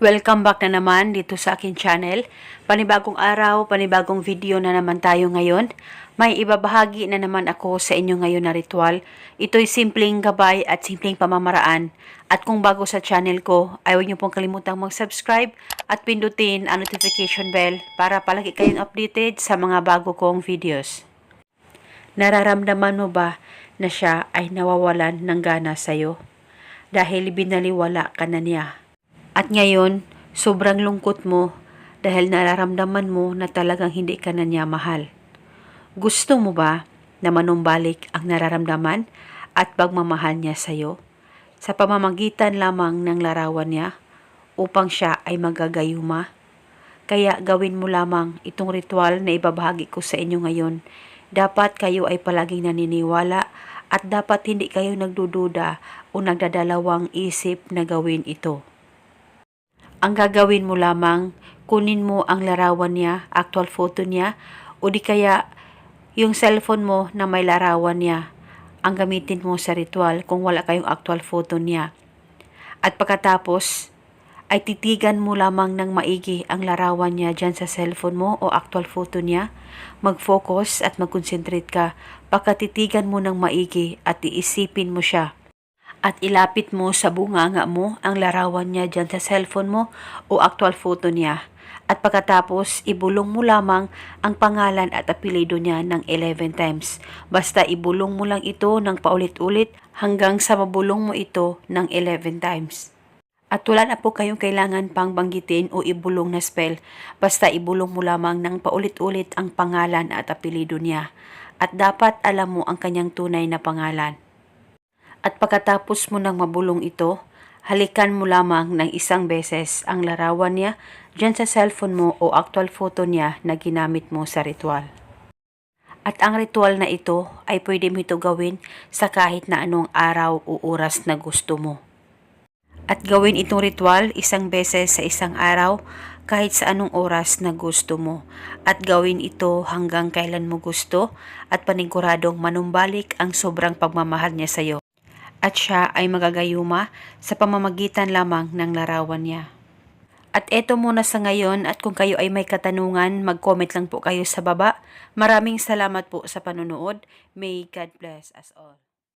Welcome back na naman dito sa akin channel. Panibagong araw, panibagong video na naman tayo ngayon. May ibabahagi na naman ako sa inyo ngayon na ritual. Ito'y simpleng gabay at simpleng pamamaraan. At kung bago sa channel ko, ayaw niyo pong kalimutang mag-subscribe at pindutin ang notification bell para palagi kayong updated sa mga bago kong videos. Nararamdaman mo ba na siya ay nawawalan ng gana sa'yo? Dahil binaliwala ka na niya. At ngayon, sobrang lungkot mo dahil nararamdaman mo na talagang hindi ka na niya mahal. Gusto mo ba na manumbalik ang nararamdaman at pagmamahal niya sa'yo sa pamamagitan lamang ng larawan niya upang siya ay magagayuma? Kaya gawin mo lamang itong ritual na ibabahagi ko sa inyo ngayon. Dapat kayo ay palaging naniniwala at dapat hindi kayo nagdududa o nagdadalawang isip na gawin ito. Ang gagawin mo lamang, kunin mo ang larawan niya, actual photo niya, o di kaya yung cellphone mo na may larawan niya. Ang gamitin mo sa ritual kung wala kayong actual photo niya. At pagkatapos, ay titigan mo lamang ng maigi ang larawan niya dyan sa cellphone mo o actual photo niya. Mag-focus at mag-concentrate ka. Pagkatitigan mo ng maigi at iisipin mo siya at ilapit mo sa bunganga mo ang larawan niya dyan sa cellphone mo o actual photo niya. At pagkatapos, ibulong mo lamang ang pangalan at apelido niya ng 11 times. Basta ibulong mo lang ito ng paulit-ulit hanggang sa mabulong mo ito ng 11 times. At wala na po kayong kailangan pang banggitin o ibulong na spell. Basta ibulong mo lamang ng paulit-ulit ang pangalan at apelido niya. At dapat alam mo ang kanyang tunay na pangalan. At pagkatapos mo nang mabulong ito, halikan mo lamang ng isang beses ang larawan niya dyan sa cellphone mo o actual photo niya na ginamit mo sa ritual. At ang ritual na ito ay pwede mo ito gawin sa kahit na anong araw o oras na gusto mo. At gawin itong ritual isang beses sa isang araw kahit sa anong oras na gusto mo. At gawin ito hanggang kailan mo gusto at paniguradong manumbalik ang sobrang pagmamahal niya sa iyo at siya ay magagayuma sa pamamagitan lamang ng larawan niya. At eto muna sa ngayon at kung kayo ay may katanungan, mag-comment lang po kayo sa baba. Maraming salamat po sa panonood. May God bless us all.